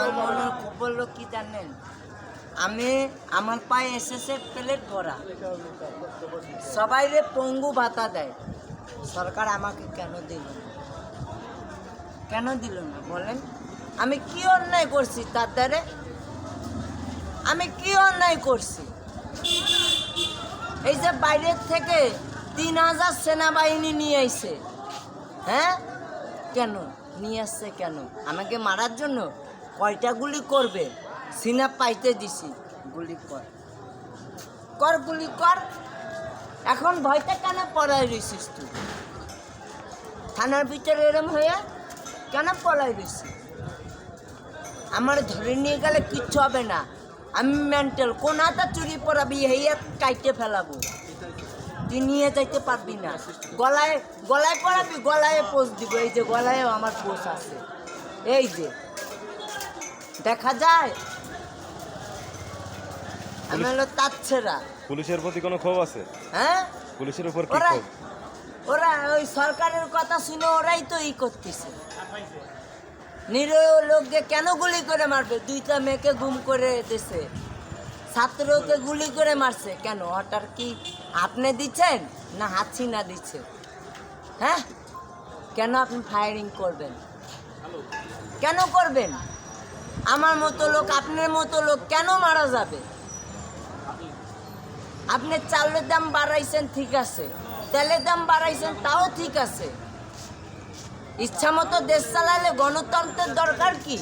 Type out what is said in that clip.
আমার মনের খুব বলল কি জানেন? আমি আমার পায়ে এসেছে প্লেট ভরা। সবাই রে পঙ্গু ভাতা দেয়। সরকার আমাকে কেন দিল কেন দিল না বলেন? আমি কি অন্যায় করছি তার দ্বারে? আমি কি অন্যায় করছি? এই যে বাইরের থেকে তিন হাজার সেনাবাহিনী নিয়ে আইছে হ্যাঁ? কেন? নিয়ে আসছে কেন? আমাকে মারার জন্য কয়টা গুলি করবে? সিনা পাইতে দিছি। গুলি কর। কর, গুলি কর। এখন ভয়টা কেন পড়াই রইছিস তুই? থানার ভিতরে এরম হয়ে কেন পলাই রইছিস? আমার ধরে নিয়ে গেলে কিচ্ছু হবে না। আমি মেন্টাল, কোন হাতা চুরি পরাবি হেয়ে কাইটে ফেলাবো। তুই নিয়ে যাইতে পারবি না। গলায় গলায় পরাবি, গলায় পোষ দিব। এই যে গলায়ও আমার পোষ আছে। এই যে। দেখা যায়? আমি হলো তাচ্ছেরা পুলিশের প্রতি কোনো ক্ষোভ আছে? হ্যাঁ? পুলিশের উপর কি ওরা ক্ষোভ? ওরা ওই সরকারের কথা শুনে ওরাই তো ই করতেছে। নিরীহ লোককে কেন গুলি করে মারবে? দুইটা মেয়েকে গুম করে দিছে। ছাত্রকে গুলি করে মারছে। কেন? ওটার কি আপনি দিচ্ছেন? না হাসিনা দিচ্ছে। হ্যাঁ? কেন আপনি ফায়ারিং করবেন? কেন করবেন? আমার মতো লোক, আপনার মতো লোক কেন মারা যাবে? আপনি চালের দাম বাড়াইছেন, ঠিক আছে। তেলের দাম বাড়াইছেন, তাও ঠিক আছে। ইচ্ছা মতো দেশ চালালে গণতন্ত্রের দরকার কি?